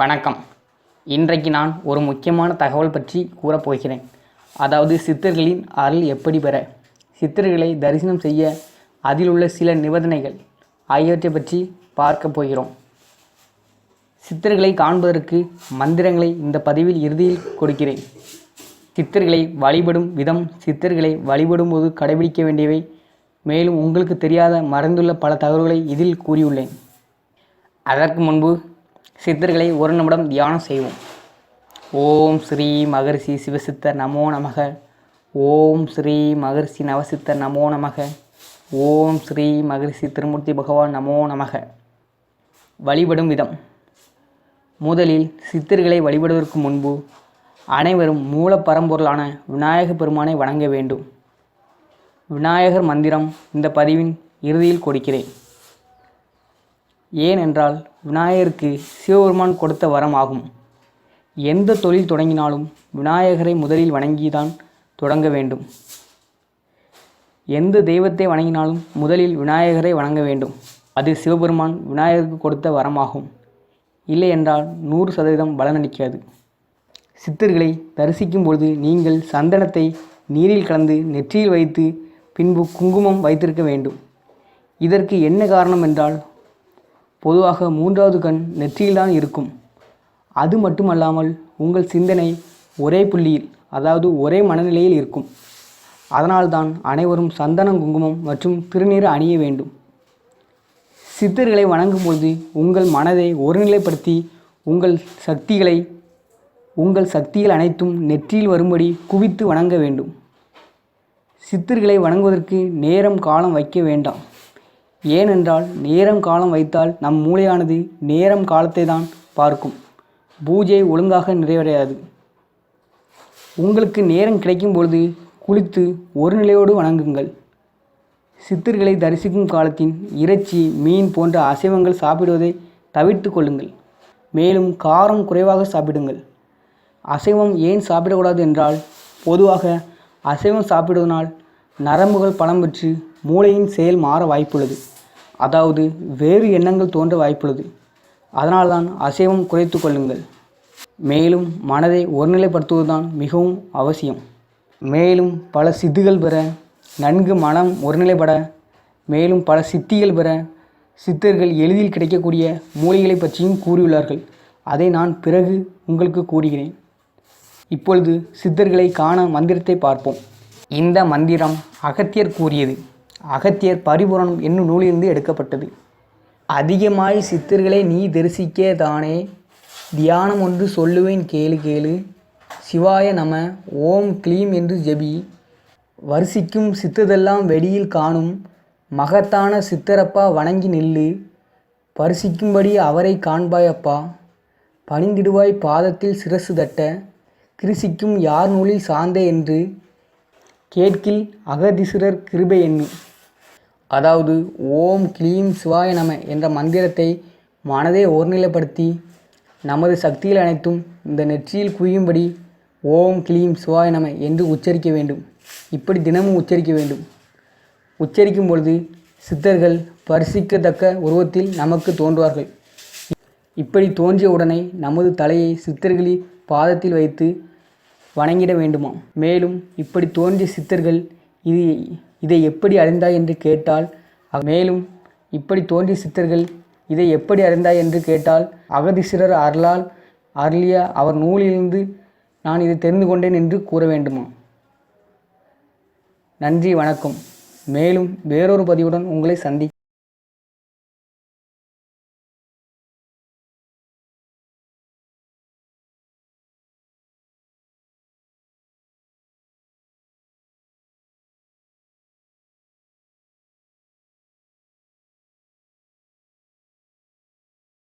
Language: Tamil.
வணக்கம். இன்றைக்கு நான் ஒரு முக்கியமான தகவல் பற்றி கூறப்போகிறேன் அதாவது சித்தர்களின் அருள் எப்படி பெற? சித்தர்களை தரிசனம் செய்ய அதில் உள்ள சில நிபந்தனைகள் ஆகியவற்றை பற்றி பார்க்க போகிறோம். சித்தர்களை காண்பதற்கு மந்திரங்களை இந்த பதிவில் இறுதியில் கொடுக்கிறேன். சித்தர்களை வழிபடும் விதம் சித்தர்களை வழிபடும்போது கடைபிடிக்க வேண்டியவை. மேலும் உங்களுக்கு தெரியாத மறைந்துள்ள பல தகவல்களை இதில் கூறியுள்ளேன். அதற்கு முன்பு சித்தர்களை ஒரு நிமிடம் தியானம் செய்வோம். ஓம் ஸ்ரீ மகரிஷி சிவசித்தர் நமோ நமக. ஓம் ஸ்ரீ மகரிஷி நவசித்தர் நமோ நமக. ஓம் ஸ்ரீ மகரிஷி திருமூர்த்தி பகவான் நமோ நமக. வழிபடும் விதம். முதலில் சித்தர்களை வழிபடுவதற்கு முன்பு அனைவரும் மூல பரம்பொருளான விநாயக பெருமானை வணங்க வேண்டும். விநாயகர் மந்திரம் இந்த பதிவின் இறுதியில் கொடுக்கிறேன். ஏனென்றால் விநாயகருக்கு சிவபெருமான் கொடுத்த வரம் ஆகும் எந்த தொழில் தொடங்கினாலும் விநாயகரை முதலில் வணங்கிதான் தொடங்க வேண்டும். எந்த தெய்வத்தை வணங்கினாலும் முதலில் விநாயகரை வணங்க வேண்டும். அது சிவபெருமான் விநாயகருக்கு கொடுத்த வரமாகும். இல்லை என்றால் நூறு சதவீதம் பலனளிக்காது சித்தர்களை தரிசிக்கும் பொழுது நீங்கள் சந்தனத்தை நீரில் கலந்து நெற்றியில் வைத்து பின்பு குங்குமம் வைத்திருக்க வேண்டும். இதற்கு என்ன காரணம் என்றால் பொதுவாக மூன்றாவது கண் நெற்றியில்தான் இருக்கும். அது மட்டுமல்லாமல் உங்கள் சிந்தனை ஒரே புள்ளியில் அதாவது ஒரே மனநிலையில் இருக்கும். அதனால்தான் அனைவரும் சந்தனம் குங்குமம் மற்றும் திருநீர் அணிய வேண்டும். சித்தர்களை வணங்கும்போது உங்கள் மனதை ஒருநிலைப்படுத்தி உங்கள் சக்திகளை உங்கள் சக்திகள் அனைத்தும் நெற்றியில் வரும்படி குவித்து வணங்க வேண்டும். சித்தர்களை வணங்குவதற்கு நேரம் காலம் வைக்க வேண்டாம். ஏனென்றால் நேரம் காலம் வைத்தால் நம் மூளையானது நேரம் காலத்தை தான் பார்க்கும். பூஜை ஒழுங்காக நிறைவடையாது. உங்களுக்கு நேரம் கிடைக்கும் பொழுது குளித்து ஒரு நிலையோடு வணங்குங்கள். சித்தர்களை தரிசிக்கும் காலத்தின் இறைச்சி மீன் போன்ற அசைவங்கள் சாப்பிடுவதை தவிர்த்து கொள்ளுங்கள். மேலும் காரம் குறைவாக சாப்பிடுங்கள். அசைவம் ஏன் சாப்பிடக்கூடாது என்றால் பொதுவாக அசைவம் சாப்பிடுவதனால் நரம்புகள் பலம் பெற்று மூளையின் செயல் மாற வாய்ப்புள்ளது. அதாவது வேறு எண்ணங்கள் தோன்ற வாய்ப்புள்ளது. அதனால்தான் அசைவம் குறைத்து கொள்ளுங்கள். மேலும் மனதை ஒருநிலைப்படுத்துவதுதான் மிகவும் அவசியம். மேலும் பல சித்துகள் பெற நன்கு மனம் ஒருநிலைப்பட மேலும் பல சித்திகள் பெற சித்தர்கள் எளிதில் கிடைக்கக்கூடிய மூலிகளை பற்றியும் கூறியுள்ளார்கள். அதை நான் பிறகு உங்களுக்கு கூறுகிறேன். இப்பொழுது சித்தர்களை காண மந்திரத்தை பார்ப்போம். இந்த மந்திரம் அகத்தியர் கூறியது. அகத்தியர் பரிபுரணம் என்னும் நூலிலிருந்து எடுக்கப்பட்டது. அதிகமாய் சித்தர்களை நீ தரிசிக்க தானே. தியானம் ஒன்று சொல்லுவேன் கேளு கேளு. சிவாய நம ஓம் க்ளீம் என்று ஜெபி. வரிசிக்கும் சித்ததெல்லாம் வெளியில் காணும். மகத்தான சித்தரப்பா வணங்கி நில்லு. பரிசிக்கும்படி அவரை காண்பாயப்பா. பணிந்திடுவாய் பாதத்தில் சிரசு தட்ட. கிருசிக்கும் யார் நூலில் சார்ந்தே என்று. கேட்கில் அகதிசிரர் கிருபை எண்ணு. அதாவது ஓம் கிளீம் சிவாய நம என்ற மந்திரத்தை மனதை ஒருநிலைப்படுத்தி நமது சக்தியில் அனைத்தும் இந்த நெற்றியில் குவியும்படி ஓம் கிளீம் சிவாய நம என்று உச்சரிக்க வேண்டும். இப்படி தினமும் உச்சரிக்க வேண்டும். உச்சரிக்கும் பொழுது சித்தர்கள் பரிசிக்கத்தக்க உருவத்தில் நமக்கு தோன்றுவார்கள். இப்படி தோன்றிய உடனே நமது தலையை சித்தர்களின் பாதத்தில் வைத்து வணங்கிட வேண்டுமாம். மேலும் இப்படி தோன்றிய சித்தர்கள் இது இதை எப்படி அறிந்தாய் என்று கேட்டால் மேலும் இப்படி தோன்றிய சித்தர்கள் இதை எப்படி அறிந்தாய் என்று கேட்டால் அகதிசிறர் அருளால் அருளிய அவர் நூலிலிருந்து நான் இதை தெரிந்து கொண்டேன் என்று கூற வேண்டுமா நன்றி வணக்கம். மேலும் வேறொரு பதிவுடன் உங்களை சந்தி